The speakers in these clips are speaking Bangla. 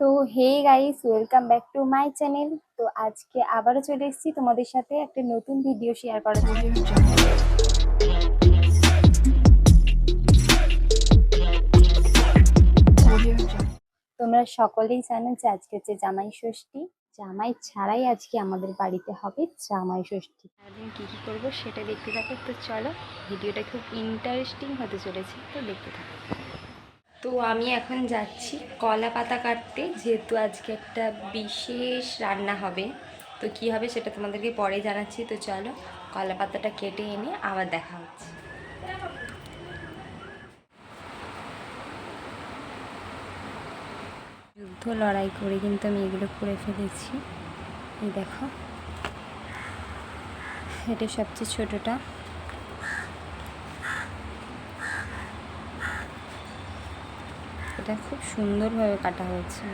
তো hey guys welcome back to my channel তো আজকে আবারও চলে এসেছি তোমাদের সাথে একটা নতুন ভিডিও শেয়ার করার জন্য। তোমরা সকলেই জানো যে আজকে হচ্ছে জামাই ষষ্ঠী। জামাই ছাড়াই আজকে আমাদের বাড়িতে হবে জামাই ষষ্ঠী। সারাদিন কী কী করব সেটা দেখতে থাকো। তো চলো ভিডিওটা খুব ইন্টারেস্টিং হতে চলেছে, তো দেখতে থাকো। তো আমি এখন যাচ্ছি কলা পাতা কাটতে, যেহেতু আজকে একটা বিশেষ রান্না হবে। তো কী হবে সেটা তোমাদেরকে পরে জানাচ্ছি। তো চলো কলা পাতাটা কেটে এনে আবার দেখা হচ্ছে। যুদ্ধ লড়াই করে কিন্তু আমি এগুলো করে ফেলেছি। দেখো, এটা সবচেয়ে ছোটোটা। এটা খুব সুন্দরভাবে কাটা হয়েছে।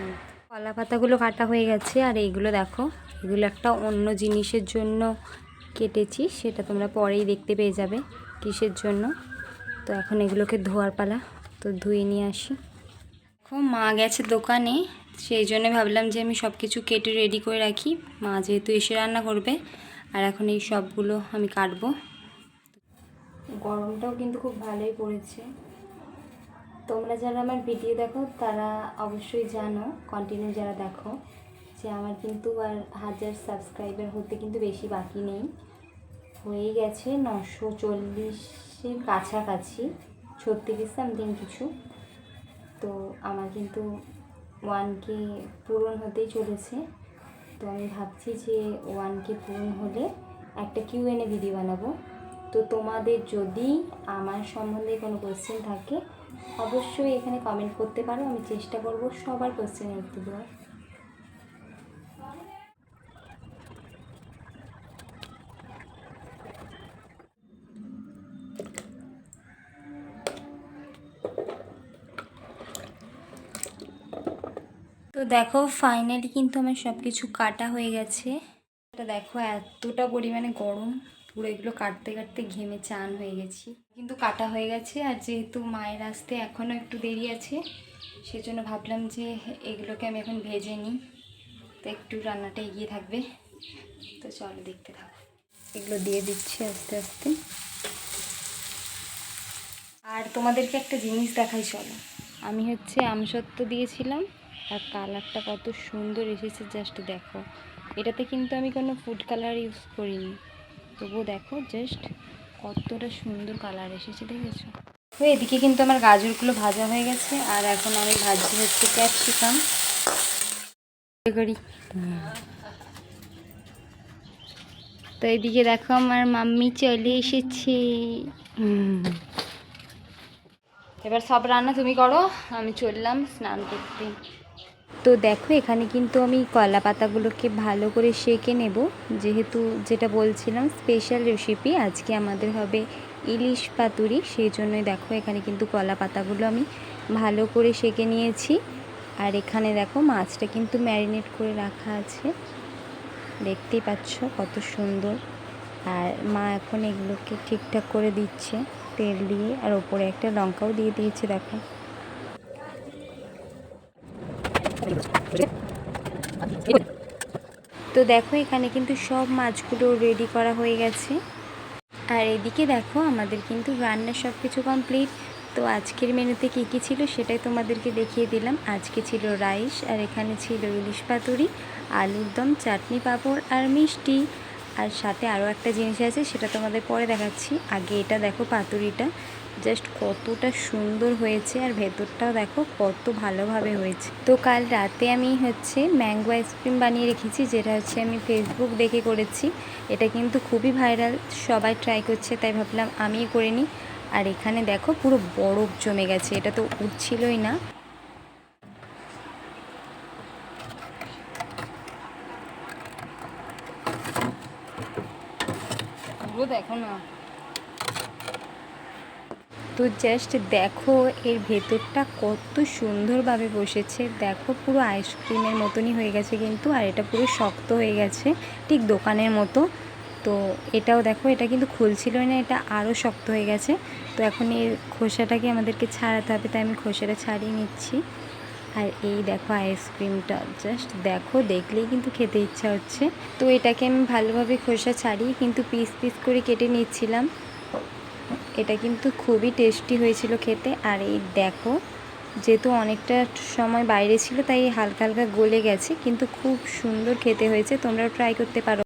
কলা পাতাগুলো কাটা হয়ে গেছে আর এইগুলো দেখো, এগুলো একটা অন্য জিনিসের জন্য কেটেছি, সেটা তোমরা পরেই দেখতে পেয়ে যাবে কিসের জন্য। তো এখন এগুলোকে ধোয়ার পালা, তো ধুয়ে নিয়ে আসি। দেখো, মা গেছে দোকানে, সেই জন্য ভাবলাম যে আমি সব কিছু কেটে রেডি করে রাখি। মা যেহেতু এসে রান্না করবে, আর এখন এই সবগুলো আমি কাটবো। গরমটাও কিন্তু খুব ভালোই পড়েছে। তোমরা যারা আমার ভিডিও দেখো, তারা অবশ্যই জানো কন্টিনিউ যারা দেখো, যে আমার কিন্তু আর হাজার সাবস্ক্রাইবার হতে কিন্তু বেশি বাকি নেই। হয়ে গেছে নশো চল্লিশের কাছাকাছি, ছত্রিশ সামথিং কিছু। তো আমার কিন্তু ওয়ান কে পূরণ হতেই চলেছে। তো আমি ভাবছি যে ওয়ান কে পূরণ হলে একটা কিউ এনে ভিডিও বানাবো। তো তোমাদের যদি আমার সম্বন্ধে কোনো কোয়েশ্চেন থাকে অবশ্যই এখানে কমেন্ট করতে পারো, আমি চেষ্টা করব সবার কোয়েশ্চেনের উত্তর দেওয়ার। তো দেখো ফাইনালি কিন্তু আমার সব কিছু কাটা হয়ে গেছে। এটা দেখো, এতটা পরিমাণে গরম। পুরো এগুলো কাটতে কাটতে ঘেমে চান হয়ে গেছি। কিন্তু কাটা হয়ে গেছে আর যেহেতু মায়ের আসতে এখনও একটু দেরি আছে, সেজন্য ভাবলাম যে এগুলোকে আমি এখন ভেজে নিই। তো একটু রান্নাটা এগিয়ে থাকবে। তো চলো দেখতে থাকো। এগুলো দিয়ে দিচ্ছি আস্তে আস্তে। আর তোমাদেরকে একটা জিনিস দেখাই, চলো। আমি হচ্ছে আমসত্ব দিয়েছিলাম আর কালারটা কত সুন্দর এসেছে, জাস্ট দেখো। এটাতে কিন্তু আমি কোনো ফুড কালার ইউজ করিনি। তবুও দেখো জাস্ট কতটা সুন্দর কালার এসেছে, দেখেছ? তো এদিকে কিন্তু আমার গাজরগুলো ভাজা হয়ে গেছে, আর এখন আমি ভাজছি হচ্ছে ক্যাপসিকাম তো এদিকে দেখো আমার মাম্মি চলে এসেছে। এবার সব রান্না তুমি করো, আমি চললাম স্নান করতে। তো দেখো, এখানে কিন্তু আমি কলা পাতাগুলোকে ভালো করে সেঁকে নেব। যেহেতু যেটা বলছিলাম স্পেশাল রেসিপি আজকে আমাদের হবে ইলিশ পাতুরি। সেই জন্যই দেখো, এখানে কিন্তু কলা পাতাগুলো আমি ভালো করে সেঁকে নিয়েছি। আর এখানে দেখো, মাছটা কিন্তু ম্যারিনেট করে রাখা আছে। দেখতেই পাচ্ছ কত সুন্দর। আর মা এখন এগুলোকে ঠিকঠাক করে দিচ্ছে তেল দিয়ে। আর ওপরে একটা লঙ্কাও দিয়ে দিয়েছে, দেখো। তো দেখো, এখানে কিন্তু সব মাছগুলো রেডি করা হয়ে গেছে। আর এদিকে দেখো, আমাদের কিন্তু রান্না সব কিছু কমপ্লিট তো আজকের মেনুতে কী কী ছিল সেটাই তোমাদেরকে দেখিয়ে দিলাম। আজকে ছিল রাইস আর এখানে ছিল ইলিশ পাতুরি, আলুর দম, চাটনি পাঁপড় আর মিষ্টি। আর সাথে আরও একটা জিনিস আছে, সেটা তোমাদের পরে দেখাচ্ছি। আগে এটা দেখো পাতুরিটা। জাস্ট কতটা সুন্দর হয়েছে আর ভেতরটাও দেখো কত ভালোভাবে হয়েছে। তো কাল রাতে আমি হচ্ছে ম্যাঙ্গো আইসক্রিম বানিয়ে রেখেছি, যেটা হচ্ছে আমি ফেসবুক দেখে করেছি। এটা কিন্তু খুবই ভাইরাল, সবাই ট্রাই করছে, তাই ভাবলাম আমিই করে নিই। আর এখানে দেখো পুরো বরফ জমে গেছে, এটা তো উঠছিলই না। দেখো না। তো জাস্ট দেখো, এর ভেতরটা কত সুন্দরভাবে বসেছে। দেখো, পুরো আইসক্রিমের মতনই হয়ে গেছে কিন্তু, আর এটা পুরো শক্ত হয়ে গেছে, ঠিক দোকানের মতো। তো এটাও দেখো, এটা কিন্তু খুলছিল না, এটা আরও শক্ত হয়ে গেছে। তো এখন এর খোসাটাকে আমাদেরকে ছাড়াতে হবে, তাই আমি খোসাটা ছাড়িয়ে নিচ্ছি। আর এই দেখো আইসক্রিমটা জাস্ট দেখো, দেখলেই কিন্তু খেতে ইচ্ছা হচ্ছে। তো এটাকে আমি ভালোভাবে খোসা ছাড়িয়ে কিন্তু পিস পিস করে কেটে নিচ্ছিলাম। এটা কিন্তু খুবই টেস্টি হয়েছিল খেতে। আর এই দেখো, যেহেতু অনেকটা সময় বাইরে ছিল, তাই হালকা হালকা গলে গেছে, কিন্তু খুব সুন্দর খেতে হয়েছে। তোমরাও ট্রাই করতে পারো।